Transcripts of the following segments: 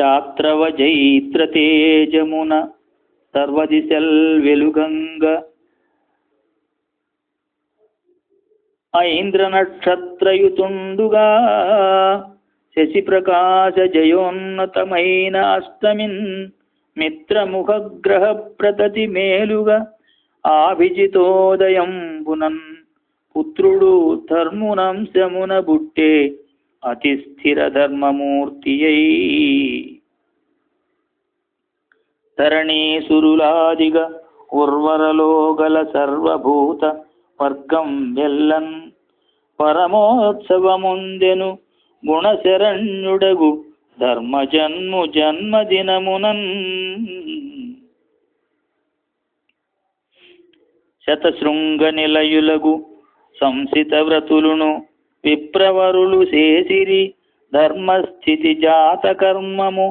శాత్రవ జైత్ర తేజమున సర్వదిశల్ వెలుగంగ ఐంద్ర నక్షత్రయుతుండుగా శశిప్రకాశ జయోన్నతమైన అష్టమిన్ మిత్రముఖగ్రహ ప్రతతి మేలుగా ఆభిజితోదయం పునన్ పుత్రుడు ధర్మునంశమున బుట్టే అతి స్థిర ధర్మమూర్తియై సర్వభూత వర్గం వెల్లన్. పరమోత్సవముందెను గుణశరణ్యుడగు ధర్మజన్ము జన్మదినమునన్. శతశృంగ నిలయులగు సంసిత వ్రతులును విప్రవరులు చేసిరి ధర్మస్థితి జాత కర్మము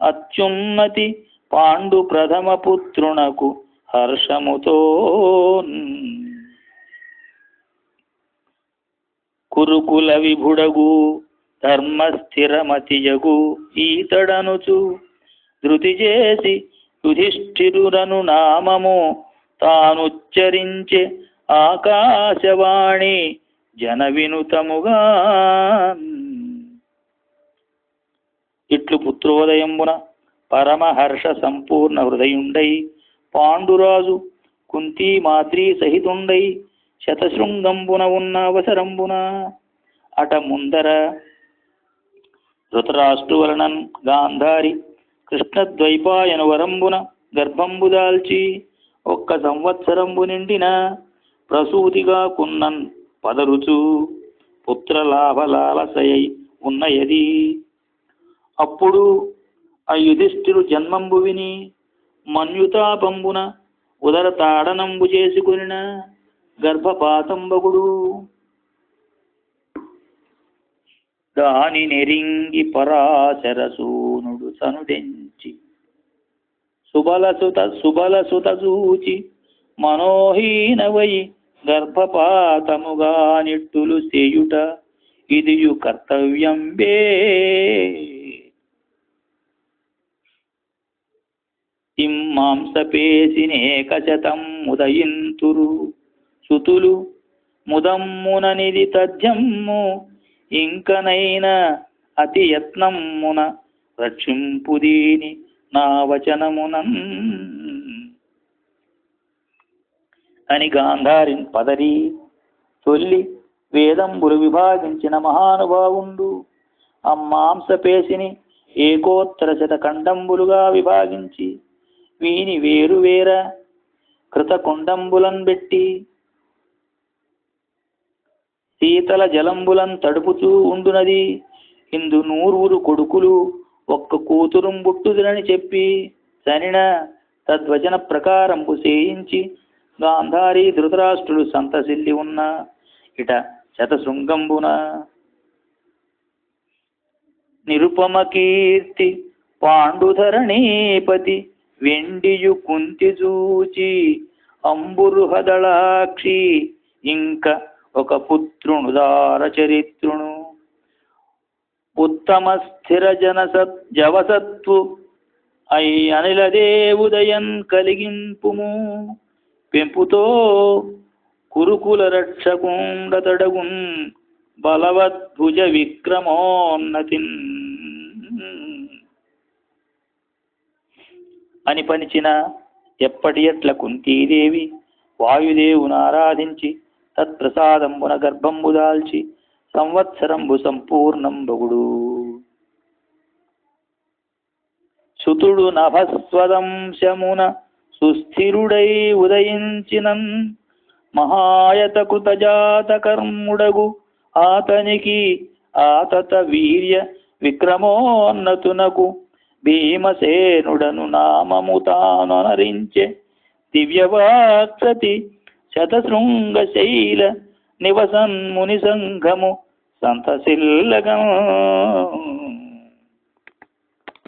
అత్యున్నతి పాండు ప్రథమ పుత్రునకు హర్షముతో. కురుకుల విభుడగు ధర్మస్థిరమతియగు ఈతడనుచు ధృతి చేసి యుధిష్ఠిరురను నామము తానుచ్చరించే ఆకాశవాణి జన వినుతముగా ఇట్లు పుత్రోదయమున పరమహర్ష సంపూర్ణ హృదయుండై పాండురాజు కుంతి మాద్రి సహితుండై శతశృంగంబున ఉన్న అవసరంబున. అట ముందర ధృతరాష్ట్రు వలనన్ గాంధారి కృష్ణద్వైపాయను వరంబున గర్భంబు దాల్చి ఒక్క సంవత్సరంబు నిండిన ప్రసూతిగా కున్నన్ పదరుచు పుత్రలాభలాలసయై ఉన్నయది. అప్పుడు ఆ యుధిష్ఠిరు జన్మంబు విని మన్యుతాపంబున ఉదర తాడనంబు చేసుకునిన గర్భపాతంబగుడు దాని నెరింగి పరాశరసూనుడు సనుదెంచి సుబలసుత సుబలసుత చూచి మనోహీనవై గర్భపాతముగా నిట్టులు చేయుట ఇదియు కర్తవ్యంబే. మాంసపేసినేక శతం ఉదయింతురు సుతులు ముదమ్ముననిది తథ్యమ్ము ఇంకనైన అతి యత్నమ్మున రక్షింపుదీని నా వచనమునన్ అని గాంధారిన్ పదరి తొల్లి వేదంబులు విభాగించిన మహానుభావుండు. ఆ మాంసపేశిని ఏకోత్తర శత ఖండంబులుగా విభాగించి వీని వేరు వేర కృతకుండంబులన్ పెట్టి శీతల జలంబులన్ తడుపుతూ ఉండునది. ఇందు నూరువురు కొడుకులు ఒక్క కూతురుం బుట్టుదురని చెప్పి సనిన తద్వచన ప్రకారంబు చేయించి గాంధారి ధృతరాష్ట్రుడు సంతసిల్లి ఉన్న ఇట శతశృంగంబున నిరుపమ కీర్తి పాండుధరణీపతి వెండియు కుంతి చూచి అంబురుహదళాక్షి ఇంక ఒక పుత్రుణుదార చరిత్రును. ఉత్తమ స్థిర జనసత్ జవసత్వు ఐ అనిలదేవుదయం కలిగింపుము. పెంపుతో కురుకుల రక్షకుండతడగున్ బలవద్భుజ విక్రమోన్నతిన్. అని పనిచిన ఎప్పటి ఎట్ల కుంతీదేవి వాయుదేవును ఆరాధించి తత్ప్రసాదంబున గర్భంబు దాల్చి సంవత్సరంబు సంపూర్ణం బగుడు సుతుడు నభస్వదంశమున సుస్థిరుడై ఉదయించినన్ మహాయత కృతజాత కర్ముడగు ఆతనికి ఆతత వీర్య విక్రమోన్నతునకు భీమసేనుడను నామము తానొనరించే. దివ్యవాక్సతి శతశృంగ శైల నివసన్ ముని సంఘము సంతసిల్లగం